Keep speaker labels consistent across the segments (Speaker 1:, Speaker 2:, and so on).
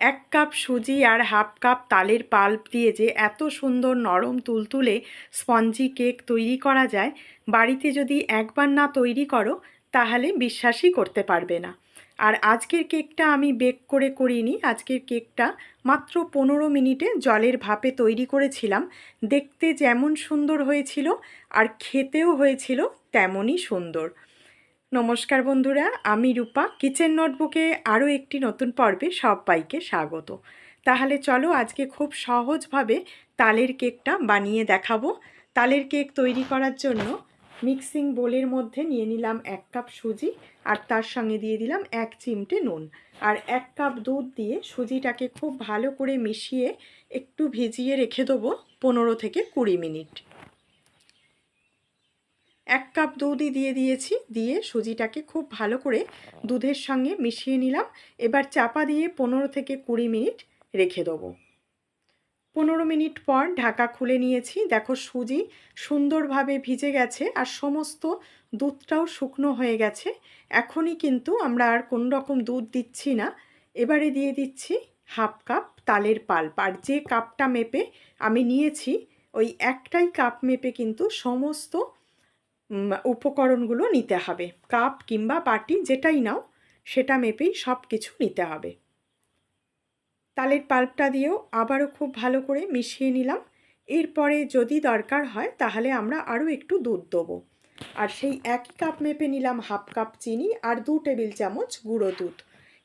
Speaker 1: এক কাপ সুজি আর হাফ কাপ তালের পাল্প দিয়ে যে এত সুন্দর নরম তুলতুলে স্পঞ্জি কেক তৈরি করা যায়, বাড়িতে যদি একবার না তৈরি করো, তাহলে বিশ্বাসই করতে পারবে না। আর আজকের কেকটা আমি বেক করে করিনি, আজকের কেকটা মাত্র পনেরো মিনিটে জলের ভাপে তৈরি করেছিলাম। দেখতে যেমন সুন্দর হয়েছিল আর খেতেও হয়েছিল তেমনই সুন্দর। নমস্কার বন্ধুরা, আমি রূপা। কিচেন নোটবুকে আরও একটি নতুন পর্বে সবাইকে স্বাগত। তাহলে চলো আজকে খুব সহজভাবে তালের কেকটা বানিয়ে দেখাবো। তালের কেক তৈরি করার জন্য মিক্সিং বোলের মধ্যে নিয়ে নিলাম এক কাপ সুজি আর তার সঙ্গে দিয়ে দিলাম এক চিমটে নুন। আর এক কাপ দুধ দিয়ে সুজিটাকে খুব ভালো করে মিশিয়ে একটু ভিজিয়ে রেখে দেবো পনেরো থেকে কুড়ি মিনিট। এক কাপ দুধই দিয়ে দিয়েছি, দিয়ে সুজিটাকে খুব ভালো করে দুধের সঙ্গে মিশিয়ে নিলাম। এবার চাপা দিয়ে পনেরো থেকে কুড়ি মিনিট রেখে দেবো। পনেরো মিনিট পর ঢাকা খুলে নিয়েছি। দেখো সুজি সুন্দরভাবে ভিজে গেছে আর সমস্ত দুধটাও শুকনো হয়ে গেছে। এখনই কিন্তু আমরা আর কোনো রকম দুধ দিচ্ছি না। এবারে দিয়ে দিচ্ছি হাফ কাপ তালের পাল্প। আর যে কাপটা মেপে আমি নিয়েছি, ওই একটাই কাপ মেপে কিন্তু সমস্ত উপকরণগুলো নিতে হবে। কাপ কিংবা বাটি যেটাই নাও, সেটা মেপেই সব কিছু নিতে হবে। তালের পাল্পটা দিয়েও আবারও খুব ভালো করে মিশিয়ে নিলাম। এরপরে যদি দরকার হয়, তাহলে আমরা আরও একটু দুধ দেবো। আর সেই একই কাপ মেপে নিলাম হাফ কাপ চিনি আর দু টেবিল চামচ গুঁড়ো দুধ।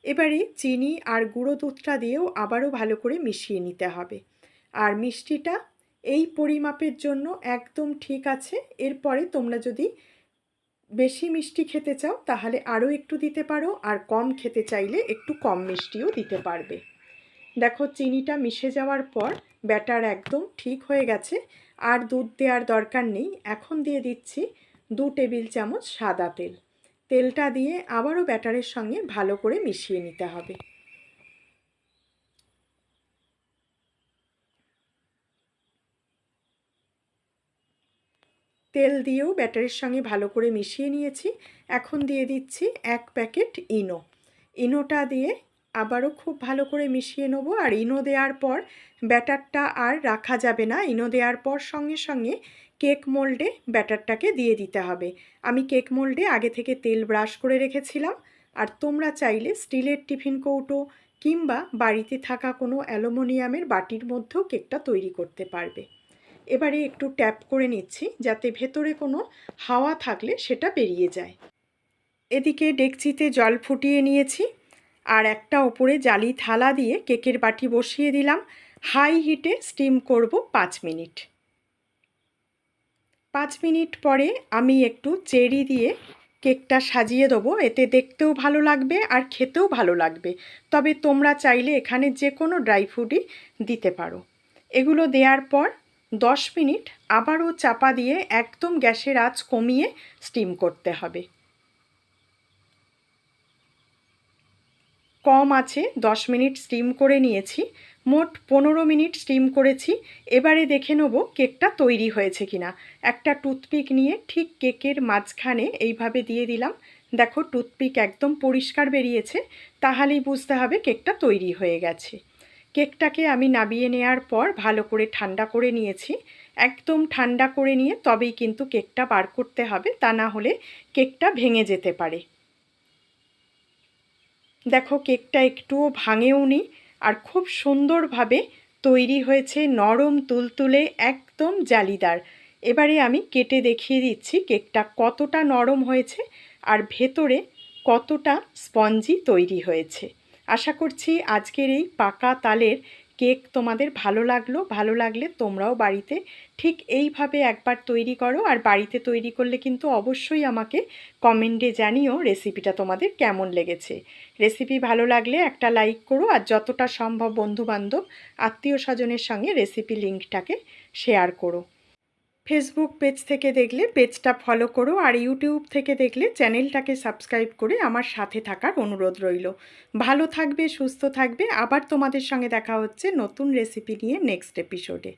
Speaker 1: এবারে চিনি আর গুঁড়ো দুধটা দিয়েও আবারও ভালো করে মিশিয়ে নিতে হবে। আর মিষ্টিটা এই পরিমাপের জন্য একদম ঠিক আছে। এরপরে তোমরা যদি বেশি মিষ্টি খেতে চাও, তাহলে আরও একটু দিতে পারো, আর কম খেতে চাইলে একটু কম মিষ্টিও দিতে পারবে। দেখো, চিনিটা মিশে যাওয়ার পর ব্যাটার একদম ঠিক হয়ে গেছে, আর দুধ দেওয়ার দরকার নেই। এখন দিয়ে দিচ্ছি দু টেবিল চামচ সাদা তেল। তেলটা দিয়ে আবারও ব্যাটারের সঙ্গে ভালো করে মিশিয়ে নিতে হবে। তেল দিয়েও ব্যাটারির সঙ্গে ভালো করে মিশিয়ে নিয়েছি। এখন দিয়ে দিচ্ছি এক প্যাকেট ইনো। ইনোটা দিয়ে আবারও খুব ভালো করে মিশিয়ে নেব। আর ইনো দেওয়ার পর ব্যাটারটা আর রাখা যাবে না। ইনো দেওয়ার পর সঙ্গে সঙ্গে কেক মোল্ডে ব্যাটারটাকে দিয়ে দিতে হবে। আমি কেক মোল্ডে আগে থেকে তেল ব্রাশ করে রেখেছিলাম। আর তোমরা চাইলে স্টিলের টিফিন কৌটো কিংবা বাড়িতে থাকা কোনো অ্যালুমিনিয়ামের বাটির মধ্যেও কেকটা তৈরি করতে পারবে। এবারে একটু ট্যাপ করে নিচ্ছি যাতে ভেতরে কোনো হাওয়া থাকলে সেটা বেরিয়ে যায়। এদিকে ডেকচিতে জল ফুটিয়ে নিয়েছি আর একটা ওপরে জালি থালা দিয়ে কেকের বাটি বসিয়ে দিলাম। হাই হিটে স্টিম করব পাঁচ মিনিট। পাঁচ মিনিট পরে আমি একটু চেরি দিয়ে কেকটা সাজিয়ে দেবো। এতে দেখতেও ভালো লাগবে আর খেতেও ভালো লাগবে। তবে তোমরা চাইলে এখানে যে কোনো ড্রাই ফ্রুটই দিতে পারো। এগুলো দেওয়ার পর দশ মিনিট আবারও চাপা দিয়ে একদম গ্যাসের আঁচ কমিয়ে স্টিম করতে হবে। কম আছে, দশ মিনিট স্টিম করে নিয়েছি, মোট পনেরো মিনিট স্টিম করেছি, এবারে দেখে নেব কেকটা তৈরি হয়েছে কিনা। একটা টুথপিক নিয়ে ঠিক কেকের মাঝখানে এইভাবে দিয়ে দিলাম। দেখো, টুথপিক একদম পরিষ্কার বেরিয়েছে, তাহলেই বুঝতে হবে কেকটা তৈরি হয়ে গেছে। কেকটাকে আমি নাবিয়ে নেওয়ার পর ভালো করে ঠান্ডা করে নিয়েছি। একদম ঠান্ডা করে নিয়ে তবেই কিন্তু কেকটা বার করতে হবে, তা না হলে কেকটা ভেঙে যেতে পারে। দেখো কেকটা একটুও ভাঙেও নি আর খুব সুন্দরভাবে তৈরি হয়েছে নরম তুলতুলে একদম জালিদার। এবারে আমি কেটে দেখিয়ে দিচ্ছি কেকটা কতটা নরম হয়েছে আর ভেতরে কতটা স্পঞ্জি তৈরি হয়েছে। আশা করছি আজকের এই পাকা তালের কেক তোমাদের ভালো লাগল। ভালো লাগলে তোমরাও বাড়িতে ঠিক এইভাবে একবার তৈরি করো। আর বাড়িতে তৈরি করলে কিন্তু অবশ্যই আমাকে কমেন্টে জানিও রেসিপিটা তোমাদের কেমন লেগেছে। রেসিপি ভালো লাগলে একটা লাইক করো। আর যতটা সম্ভব বন্ধুবান্ধব, আত্মীয় স্বজনের সঙ্গে রেসিপি লিঙ্কটাকে শেয়ার করো। ফেসবুক পেজ থেকে দেখলে পেজটা ফলো করো আর ইউটিউব থেকে দেখলে চ্যানেলটাকে সাবস্ক্রাইব করে আমার সাথে থাকার অনুরোধ রইল। ভালো থাকবে, সুস্থ থাকবে। আবার তোমাদের সঙ্গে দেখা হচ্ছে নতুন রেসিপি নিয়ে নেক্সট এপিসোডে